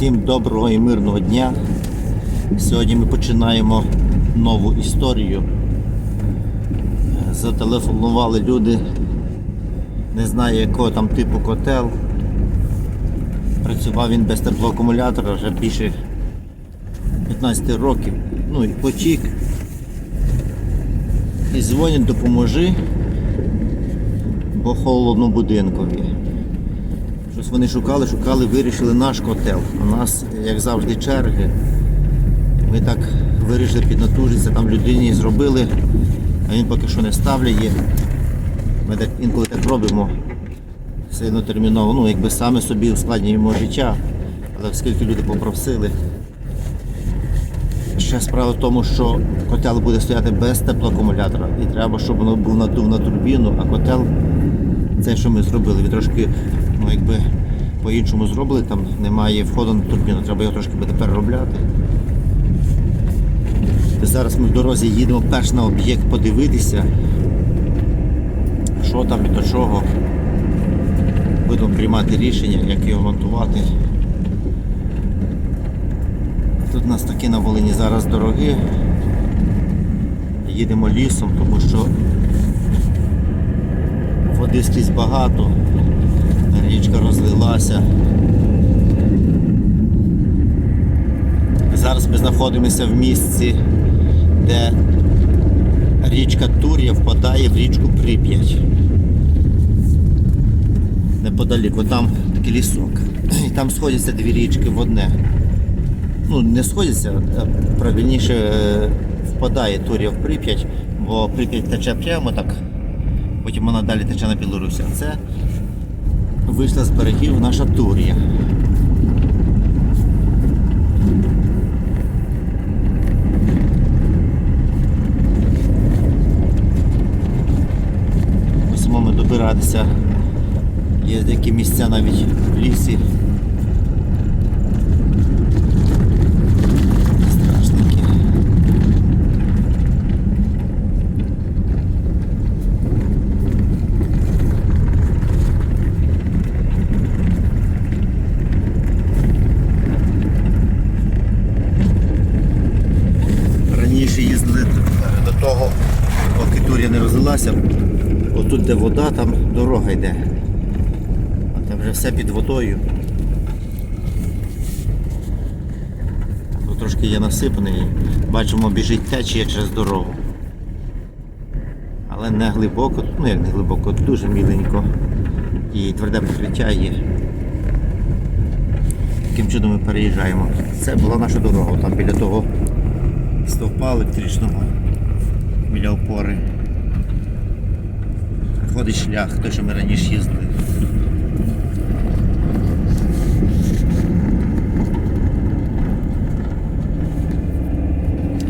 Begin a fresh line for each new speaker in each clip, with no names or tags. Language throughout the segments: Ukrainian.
Всім доброго і мирного дня. Сьогодні ми починаємо нову історію. Зателефонували люди, не знаю якого там типу котел. Працював він без теплоакумулятора вже більше 15 років. Ну і потік. І дзвонять, допоможи, бо холодно будинкові. Щось вони шукали, шукали, вирішили наш котел. У нас, як завжди, черги. Ми так вирішили піднатужитися, там людині зробили, а він поки що не ставляє. Ми так інколи так робимо сильно терміново, ну якби саме собі ускладнюємо життя, але оскільки люди попросили. Ще справа в тому, що котел буде стояти без теплоакумулятора і треба, щоб воно був надув на турбіну, а котел це, що ми зробили, він трошки ну, якби по-іншому зробили, там немає входу на турбіну, треба його трошки буде переробляти. Зараз ми в дорозі їдемо перш на об'єкт подивитися, що там і до чого. Будемо приймати рішення, як його монтувати. Тут у нас такі на Волині зараз дороги. Їдемо лісом, тому що води скрізь багато, річка розлилася. Зараз ми знаходимося в місці, де річка Тур'я впадає в річку Прип'ять. Неподалік, там такий лісок. І там сходяться дві річки в одне. Ну, не сходяться, а правильніше е, впадає Тур'я в Прип'ять, бо Прип'ять тече прямо так, потім вона далі тече на Білорусь. Це вийшла з берегів наша Тур'я. Мусимо ми добиратися. Є деякі місця навіть в лісі. Страшненькі. Раніше їздили до того, поки туря не розлилася. Отут, де вода, там дорога йде. А там вже все під водою. Тут трошки є насипаний. Бачимо, біжить течія через дорогу. Але не глибоко, ну як не глибоко, дуже міленько. І тверде покриття є. Таким чином ми переїжджаємо. Це була наша дорога, там біля того стовпа електричного, біля опори. Ходить шлях, той, що ми раніше їздили.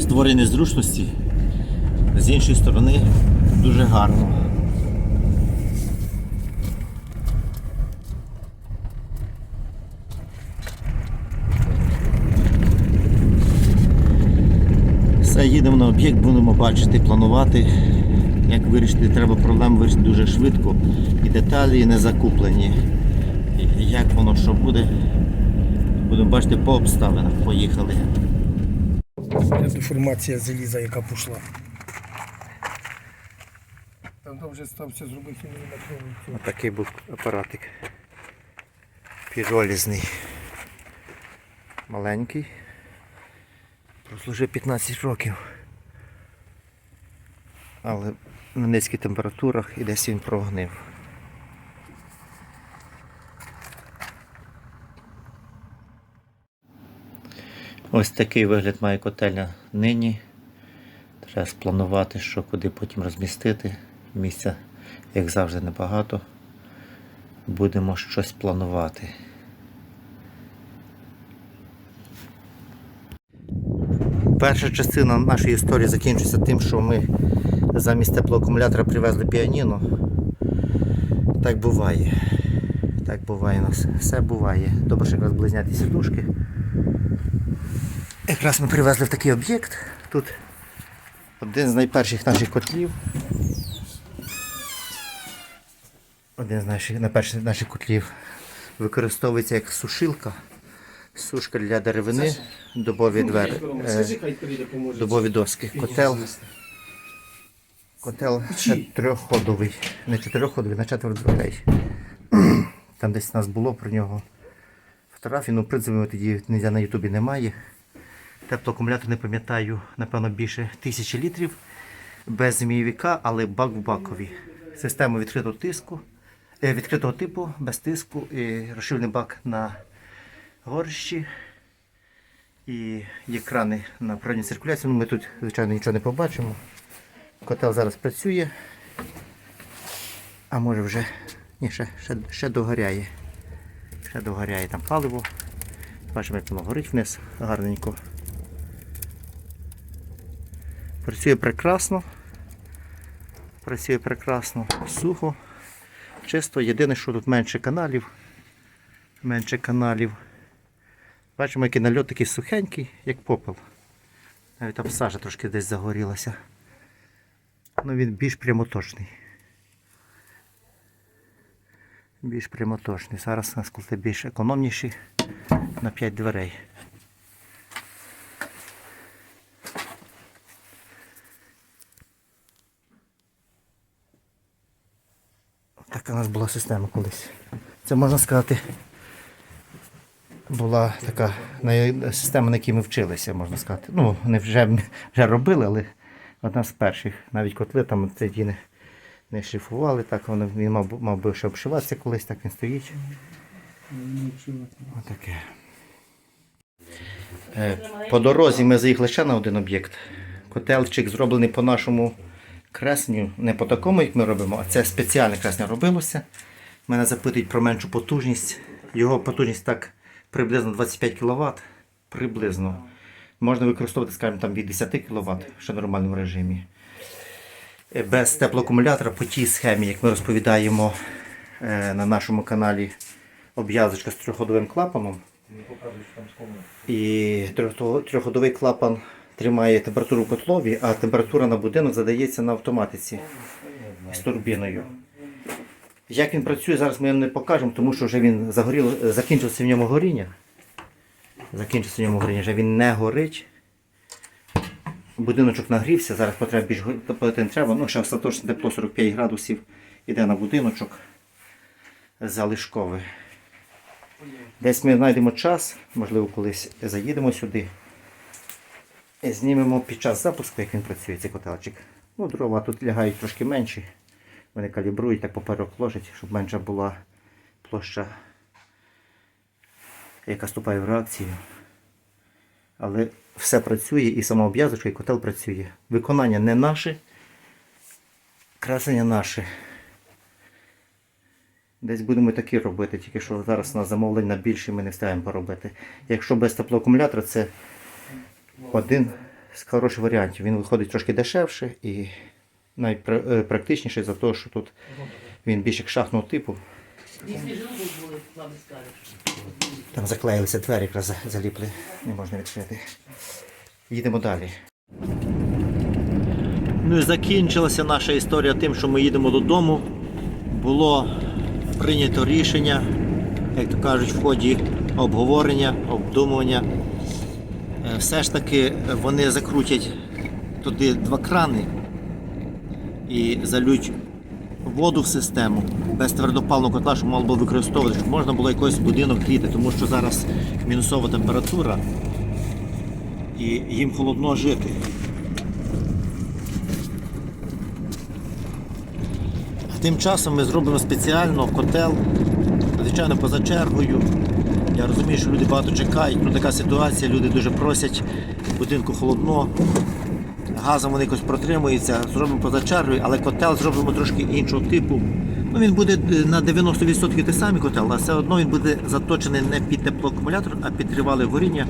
Створені незручності, з іншої сторони дуже гарно. Все, їдемо на об'єкт, будемо бачити, планувати. Як вирішити, треба проблему вирішити дуже швидко. І деталі не закуплені. І як воно що буде, будемо бачити по обставинах. Поїхали.
Деформація заліза, яка пішла. Там вже стався зробити цю.
Такий був апаратик. Піролізний. Маленький. Прослужив 15 років. Але на низьких температурах і десь він прогнив. Ось такий вигляд має котельня нині. Треба спланувати, що куди потім розмістити. Місця, як завжди, небагато. Будемо щось планувати. Перша частина нашої історії закінчується тим, що ми замість теплоакумулятора привезли піаніно. Так буває. Так буває у нас. Все буває. Добре, що якраз близняті сідушки. Якраз ми привезли в такий об'єкт. Тут один з найперших наших котлів. Один з наших, найперших наших котлів використовується як сушилка. Сушка для деревини, добові двері, добові доски. Котел. Котел трьохходовий. Не чотирьохходовий, на четверо дверей. Там десь у нас було про нього фотографії, ну в принципі тоді на Ютубі немає. Теплоакумулятор не пам'ятаю, напевно, більше тисячі літрів. Без змійовика, але бак в бакові. Система відкритого тиску, е, відкритого типу, без тиску, і розширений бак на горщі. І є крани на природній циркуляції. Ну, Ми тут, звичайно, нічого не побачимо. Котел зараз працює. А може вже. Ні, ще, ще, ще догоряє. Ще догоряє там паливо. Бачимо, як воно горить вниз гарненько. Працює прекрасно. Працює прекрасно, сухо, чисто. Єдине, що тут менше каналів. Менше каналів. Бачимо, який нальот такий сухенький, як попел. Навіть там сажа трошки десь загорілася. Ну він більш прямоточний. Більш прямоточний. Зараз у нас коли більш економніший на 5 дверей. Така у нас була система колись. Це можна сказати, була така система, на якій ми вчилися, можна сказати. Ну, не вже, вже робили, але одна з перших. Навіть котли там тоді не, не шліфували, так воно він мав, мав би ще обшиватися колись, так він стоїть. Отаке. Е, По дорозі ми заїхали ще на один об'єкт. Котелчик зроблений по нашому кресленню, не по такому, як ми робимо, а це спеціальне креслення робилося. Мене запитують про меншу потужність. Його потужність так приблизно 25 кВт. Приблизно. Можна використовувати, скажімо, там від 10 кВт, що в нормальному режимі. Е, Без теплоакумулятора по тій схемі, як ми розповідаємо е, на нашому каналі, обв'язочка з трьохходовим клапаном. І трьохходовий клапан тримає температуру в котлові, а температура на будинок задається на автоматиці з турбіною. Як він працює, зараз ми не покажемо, тому що вже він загорів, закінчився в ньому горіння. Закінчився в ньому горіння, він не горить. Будиночок нагрівся, зараз потреба більш не треба. Ну, ще остаточне тепло 45 градусів іде на будиночок залишкове. Десь ми знайдемо час, можливо, колись заїдемо сюди. І знімемо під час запуску, як він працює, цей котелчик. Ну, дрова тут лягають трошки менші. Вони калібрують, так поперек ложать, щоб менша була площа, яка вступає в реакцію. Але все працює і сама обв'язочка, і котел працює. Виконання не наше, креслення наше. Десь будемо такі робити, тільки що зараз на замовлень на більше ми не встигаємо поробити. Якщо без теплоакумулятора, це один з хороших варіантів. Він виходить трошки дешевше і пра- е, за те, що тут він більш як шахтного типу. Там заклеїлися двері, якраз заліпли, не можна відкрити. Їдемо далі. Ну і закінчилася наша історія тим, що ми їдемо додому. Було прийнято рішення, як то кажуть, в ході обговорення, обдумування. Е, Все ж таки вони закрутять туди два крани і залють воду в систему без твердопаливного котла, щоб мало було використовувати, щоб можна було якийсь будинок гріти, тому що зараз мінусова температура і їм холодно жити. Тим часом ми зробимо спеціально котел, звичайно, поза чергою. Я розумію, що люди багато чекають, ну така ситуація, люди дуже просять, будинку холодно, газом вони якось протримуються, зробимо поза чергою, але котел зробимо трошки іншого типу. Ну, він буде е, на 90% той самий котел, але все одно він буде заточений не під теплоакумулятор, а під тривале горіння.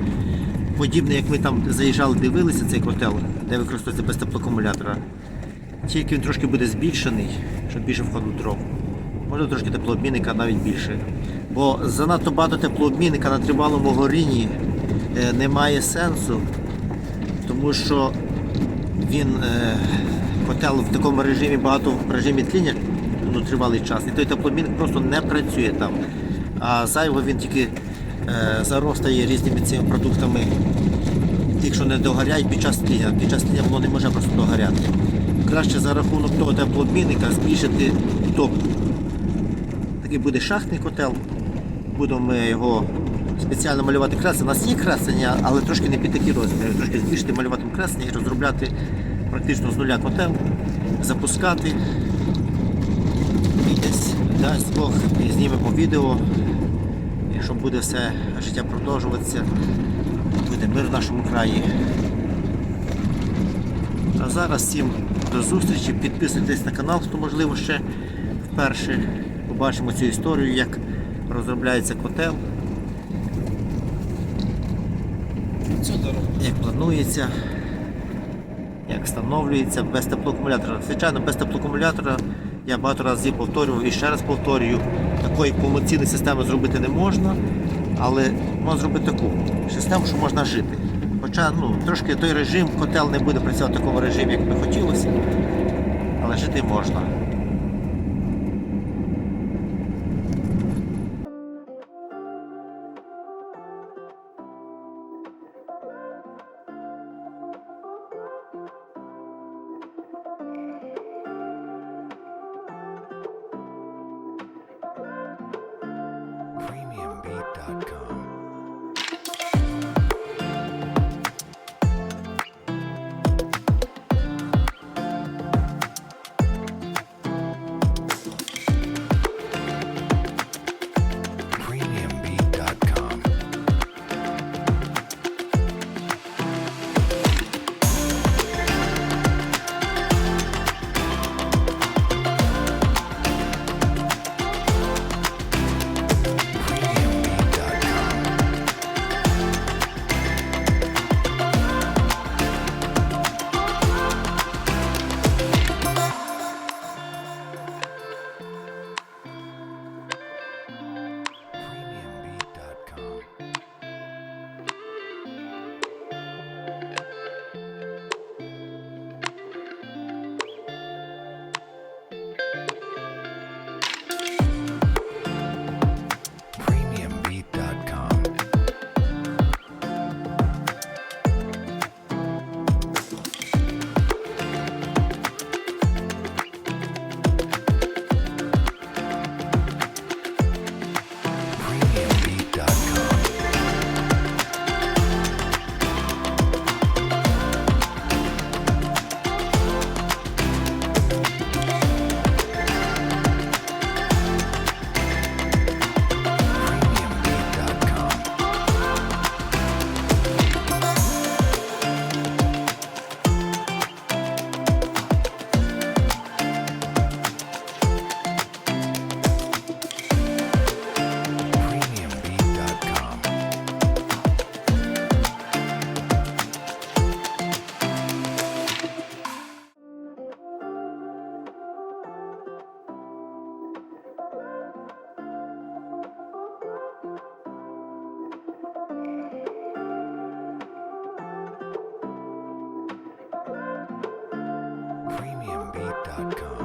Подібне, як ми там заїжджали, дивилися цей котел, де використовується без теплоакумулятора. Тільки він трошки буде збільшений, щоб більше входило дров. Може трошки теплообмінника навіть більше. Бо занадто багато теплообмінника на тривалому горінні е, немає сенсу, тому що він е, котел в такому режимі багато в режимі тління ну, тривалий час. І той теплообмінник просто не працює там. А зайво він тільки е, заростає різними цими продуктами. Якщо не догоряють під час тління, під час тління воно не може просто догоряти. Краще за рахунок того теплообмінника збільшити топку. Такий буде шахтний котел. Будемо ми його спеціально малювати красення. У нас є красення, але трошки не під такі розміри. Трошки збільшити малювати красення і розробляти практично з нуля котел, запускати. І десь дасть Бог і знімемо відео. Якщо буде все життя продовжуватися, буде мир в нашому краї. А зараз всім до зустрічі. Підписуйтесь на канал, хто можливо ще вперше. Побачимо цю історію, як розробляється котел, як планується, як встановлюється без теплоакумулятора. Звичайно, без теплоакумулятора я багато разів повторював і ще раз повторюю, такої повноцінної системи зробити не можна, але можна зробити таку систему, що можна жити. Хоча ну, трошки той режим, котел не буде працювати в такому режимі, як би хотілося, але жити можна.
gmail.com.